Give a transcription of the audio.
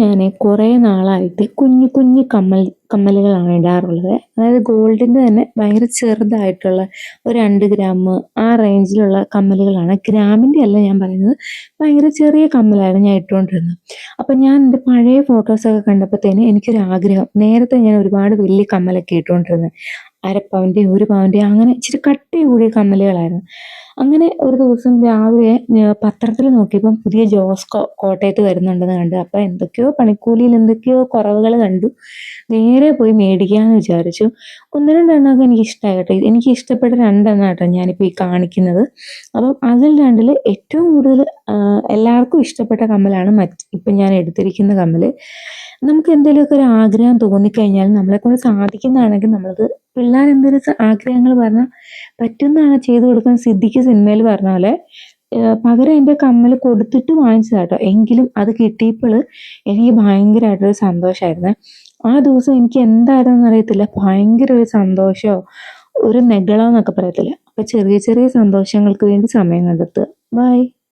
ഞാൻ കുറേ നാളായിട്ട് കുഞ്ഞു കുഞ്ഞു കമ്മൽ കമ്മലുകളാണ് ഇടാറുള്ളത്. അതായത് ഗോൾഡിന്റെ തന്നെ ഭയങ്കര ചെറുതായിട്ടുള്ള ഒരു രണ്ട് ഗ്രാം ആ റേഞ്ചിലുള്ള കമ്മലുകളാണ്. ഗ്രാമിന്റെ അല്ല ഞാൻ പറയുന്നത്. ഭയങ്കര ചെറിയ കമ്മലായിരുന്നു ഞാൻ ഇട്ടുകൊണ്ടിരുന്നത്. അപ്പം ഞാൻ എന്റെ പഴയ ഫോട്ടോസൊക്കെ കണ്ടപ്പോഴത്തേന് എനിക്കൊരു ആഗ്രഹം നേരത്തെ ഞാൻ ഒരുപാട് വലിയ കമ്മലൊക്കെ ഇട്ടുകൊണ്ടിരുന്നത്. അരപ്പവന്റെയും ഒരു പവന്റെയും അങ്ങനെ ഇച്ചിരി കട്ടി കൂടിയ കമ്മലുകളായിരുന്നു. അങ്ങനെ ഒരു ദിവസം രാവിലെ പത്രത്തിൽ നോക്കിയപ്പം പുതിയ ജോസ്കോ കോട്ടയത്ത് വരുന്നുണ്ടെന്ന് കണ്ടു. അപ്പം എന്തൊക്കെയോ പണിക്കൂലിയിൽ എന്തൊക്കെയോ കുറവുകൾ കണ്ടു. നേരെ പോയി മേടിക്കാമെന്ന് വിചാരിച്ചു. ഒന്ന് രണ്ടെണ്ണമൊക്കെ എനിക്ക് ഇഷ്ടമായി കേട്ടോ. എനിക്ക് ഇഷ്ടപ്പെട്ട രണ്ടെണ്ണം കേട്ടോ ഞാനിപ്പോൾ ഈ കാണിക്കുന്നത്. അപ്പം അതിൽ രണ്ടിൽ ഏറ്റവും കൂടുതൽ എല്ലാവർക്കും ഇഷ്ടപ്പെട്ട കമ്മലാണ് മറ്റ് ഇപ്പം ഞാൻ എടുത്തിരിക്കുന്ന കമ്മൽ നമുക്ക് എന്തെങ്കിലുമൊക്കെ ഒരു ആഗ്രഹം തോന്നിക്കഴിഞ്ഞാൽ നമ്മളെക്കൊണ്ട് സാധിക്കുന്നതാണെങ്കിൽ നമ്മളത് പിള്ളേർ എന്തെങ്കിലും ആഗ്രഹങ്ങൾ പറഞ്ഞാൽ പറ്റുന്നതാണ് ചെയ്തു കൊടുക്കാൻ സിദ്ധിക്ക് സിനിമയിൽ പറഞ്ഞ പോലെ പകരം എന്റെ കമ്മൽ കൊടുത്തിട്ട് വാങ്ങിച്ചതാട്ടോ. എങ്കിലും അത് കിട്ടിയപ്പോൾ എനിക്ക് ഭയങ്കരമായിട്ടൊരു സന്തോഷമായിരുന്നു. ആ ദിവസം എനിക്ക് എന്തായിരുന്നു അറിയത്തില്ല. ഭയങ്കര ഒരു സന്തോഷമോ ഒരു നെഗളോ എന്നൊക്കെ പറയത്തില്ല. അപ്പോൾ ചെറിയ ചെറിയ സന്തോഷങ്ങൾക്ക് വേണ്ടി സമയം കണ്ടെത്തുക. ബൈ.